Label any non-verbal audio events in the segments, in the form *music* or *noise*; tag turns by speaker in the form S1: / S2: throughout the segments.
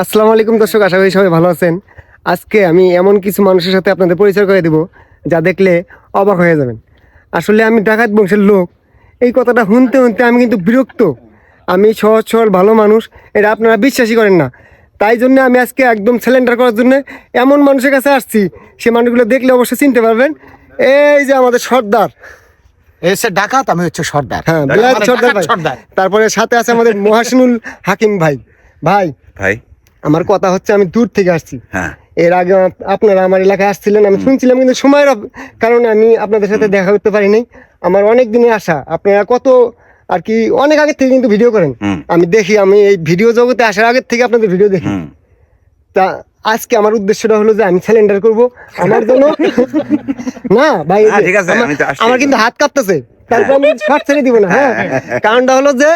S1: আসসালামু আলাইকুম দর্শক আশা করি সবাই ভালো আছেন। আজকে আমি এমন কিছু মানুষের সাথে আপনাদের পরিচয় করে দেব যা দেখলে অবাক হয়ে যাবেন। আসলে আমি ডাকাত বংশের লোক এই কথাটা শুনতে শুনতে আমি কিন্তু বিরক্ত। আমি সহজ সরল ভালো মানুষ এটা আপনারা বিশ্বাসই করেন না। তাই জন্য আমি আজকে একদম সিলিন্ডার করার জন্য এমন মানুষের কাছে আসছি সে মানুষগুলো দেখলে অবশ্যই চিনতে পারবেন। এই যে আমাদের সর্দার।
S2: এসে ডাকাত আমি হচ্ছে সর্দার।
S1: হ্যাঁ
S2: মানে
S1: সর্দার ভাই।
S2: সর্দার।
S1: তারপরে সাথে আছে আমাদের মহাসিনুল হাকিম ভাই। ভাই
S3: ভাই।
S1: আমার কথা হচ্ছে আমি দূর থেকে আসছি।
S3: হ্যাঁ।
S1: এর আগে আপনারা আমার এলাকায় আসছিলেন আমি শুনছিলাম কিন্তু সময়ের কারণে আমি আপনাদের সাথে দেখা করতে পারিনি আমার অনেক দিনের আশা। আপনারা কত আর কি অনেক আগে থেকে কিন্তু ভিডিও করেন। আমি দেখি আমি এই ভিডিও জগতে আসার আগের থেকে আপনাদের ভিডিও দেখি। তা আজকে আমার উদ্দেশ্যটা হলো যে আমি সিলিন্ডার করব। আমার জন্য *laughs* না ভাই
S3: হ্যাঁ,
S1: আমার- কিন্তু হাত কাঁপতেছে। তারপর আমি শর্ট ছেড়ে দিব না হ্যাঁ? কারণটা হলো যে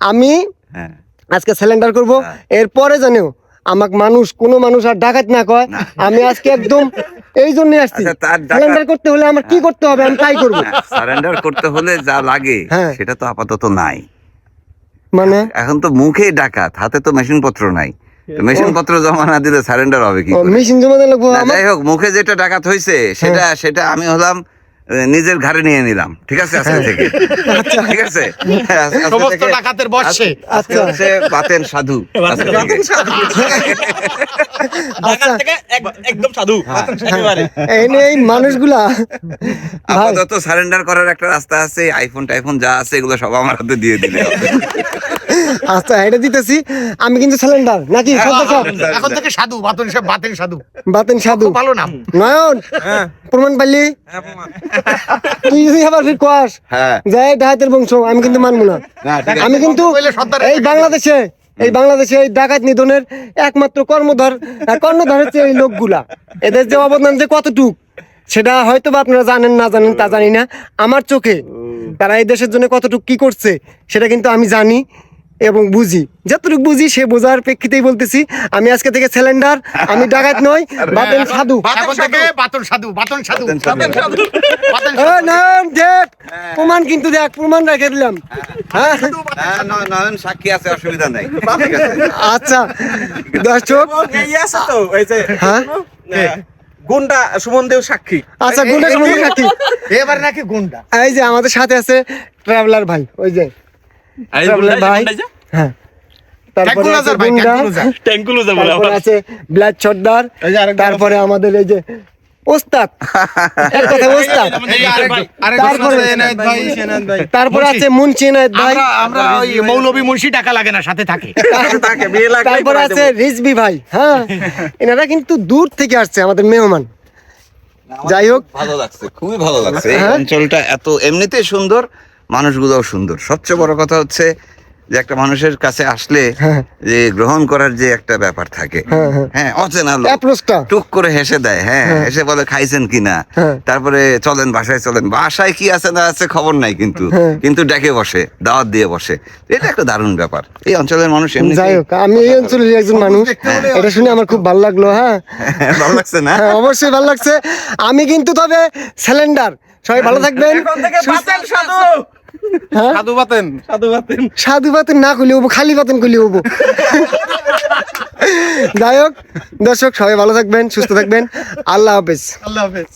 S1: আমি
S3: হ্যাঁ।
S1: আজকে সিলিন্ডার করব। এরপরে জানিও আমাকে মানুষ কোনো মানুষ আর ডাকাত না কয়। আমি আজকে একদম এই জন্য আসছি।
S3: আচ্ছা, ডাকাত-
S1: সিলিন্ডার করতে হলে আমার কি করতে হবে? আমি তাই করব।
S3: সারেন্ডার করতে হলে যা লাগে
S1: হ্যাঁ।
S3: সেটা তো আপাতত নাই।
S1: মানে?
S3: এখন তো মুখে ডাকাত হাতে তো মেশিন পত্র নাই। মেশিন পত্র জমা না দিলে সারেন্ডার হবে কি
S1: মেশিন জমা দিলে
S3: যাই হোক মুখে যেটা ডাকাত হয়েছে সেটা সেটা আমি হলাম নিজের ঘাড়ে নিয়ে নিলাম। ঠিক আছে আজকে থেকে। ঠিক আছে?
S2: সমস্ত
S3: থেকে-
S2: ডাকাতের বর্ষে।
S3: আজ- আজকে হচ্ছে বাতেন সাধু।
S1: আচ্ছা
S4: একদম সাধু। একেবারে
S1: এই মানুষগুলা
S3: আপাতত সারেন্ডার করার একটা রাস্তা আছে আইফোন টাইফোন যা আছে এগুলো সব আমার হাতে দিয়ে দিলে হবে।
S1: আচ্ছা এটা দিতেছি। আমি কিন্তু সিলিন্ডার নাকি?
S2: এখন থেকে সাধু বাতন সব বাতেন সাধু।
S1: বাতেন সাধু।
S2: ভালো নাম।
S1: নয়ন প্রমাণ পাইলি? তুই যদি আবার ফির কোয়াস
S3: হ্যাঁ।
S1: যাই ডাকাতের বংশ আমি কিন্তু মানবো না। আমি কিন্তু এই বাংলাদেশে এই বাংলাদেশে এই ডাকাত নিধনের একমাত্র কর্মধর কর্ণধার হচ্ছে এই লোকগুলা। এদের যে অবদান যে কতটুক সেটা হয়তো বা আপনারা জানেন না জানেন তা জানি না। আমার চোখে তারা এই দেশের জন্য কতটুক কি করছে সেটা কিন্তু আমি জানি। এবং বুঝি যতটুকু বুঝি সে বোঝার প্রেক্ষিতেই বলতেছি আমি আজকে থেকে সিলিন্ডার আমি ডাকাত নই *laughs* বাতেন সাধু।
S2: বাতন সাধু। বাতন সাধু
S3: বাতেন সাধু।
S2: বাতেন সাধু। বাতেন
S1: এ, নয়ন দেখ প্রমাণ কিন্তু দেখ প্রমাণ রেখে দিলাম। হ্যাঁ।
S3: হ্যাঁ, নয়ন সাক্ষী আছে অসুবিধা নাই। *laughs*
S1: আচ্ছা দর্শক। হ্যাঁ।
S4: গুন্ডা সুমন দেও সাক্ষী।
S1: আচ্ছা গুন্ডা সম্বন্ধে রাখি
S2: এবার নাকি গুন্ডা।
S1: এই যে আমাদের সাথে আছে ট্রাভেলার ভাই ওই যে
S4: এই
S1: ট্রাভেলার
S4: গুন্ডা
S1: ভাই হ্যাঁ। তারপরে আছে
S2: ট্যাঙ্কুলাজার ভাই,
S1: গুন্ডা
S2: ট্যাঙ্কুলাজার।
S4: ট্যাঙ্কুলো বলে
S1: তারপরে আছে ব্লাড সর্দার
S2: এই যে আরেকজন
S1: তারপরে আমাদের এই যে ওস্তাদ। এক কথা ওস্তাদ। তারপরে আছে মুন্সি। এনায়েত ভাই।
S2: আমরা আমরা ওই মৌলবী মুন্সি টাকা লাগে না সাথে থাকে।
S1: তারপরে আছে রিজবি ভাই হ্যাঁ। এনারা কিন্তু দূর থেকে আসছে আমাদের মেহমান। যাই হোক।
S3: ভালো লাগছে খুবই ভালো লাগছে। এই
S1: হ্যাঁ।
S3: অঞ্চলটা এত এমনিতে সুন্দর। মানুষগুলোও সুন্দর। সবচেয়ে বড় কথা হচ্ছে যে একটা মানুষের কাছে আসলে
S1: হ্যাঁ।
S3: যে গ্রহণ করার যে একটা ব্যাপার থাকে।
S1: হ্যাঁ, হ্যাঁ।
S3: হ্যাঁ অচেনা লোক টুক করে হেসে দেয়। হ্যাঁ হেসে বলে খাইছেন কিনা। তারপরে চলেন বাসায় চলেন। বাসায় কি আছে না আছে খবর নাই কিন্তু। কিন্তু ডেকে বসে দাওয়াত দিয়ে বসে। এটা একটা দারুণ ব্যাপার। এই অঞ্চলের মানুষ এমনি
S1: যাই হোক আমি এই অঞ্চলের একজন মানুষ। এটা শুনে আমার খুব ভালো লাগল হ্যাঁ।
S3: ভালো লাগছে না?
S1: অবশ্যই ভালো লাগছে। আমি কিন্তু তবে সিলিন্ডার সবাই ভালো থাকবেন।
S4: এখন বাতেন সাধু
S1: হ্যাঁ?
S4: সাধু বাতেন। সাধু বাতেন।
S1: সাধু পাতেন না করলে হব খালি পাতেন করলে হব। যাই হোক দর্শক সবাই ভালো থাকবেন সুস্থ থাকবেন। আল্লাহ হাফেজ।
S2: আল্লাহ হাফেজ।